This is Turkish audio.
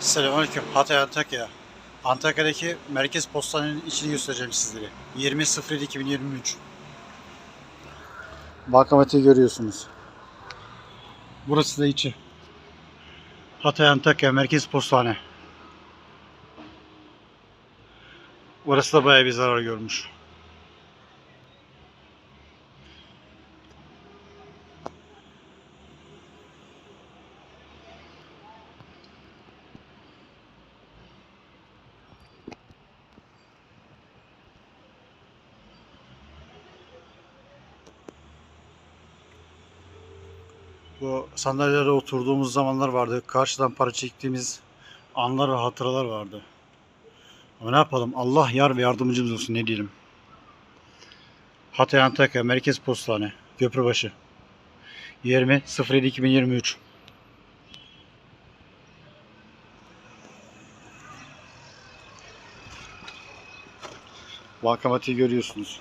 Selamünaleyküm. Hatay Antakya. Antakya'daki merkez postanenin içini göstereceğim sizlere. 20.07.2023 Bankamatiği görüyorsunuz. Burası da içi. Hatay Antakya merkez postane. Burası da bayağı bir zarar görmüş. Bu sandalyelere oturduğumuz zamanlar vardı. Karşıdan para çektiğimiz anlar ve hatıralar vardı. Ama ne yapalım? Allah yar ve yardımcımız olsun ne diyelim. Hatay Antakya Merkez Postane Köprübaşı 20 07 2023 Bankamatiği görüyorsunuz.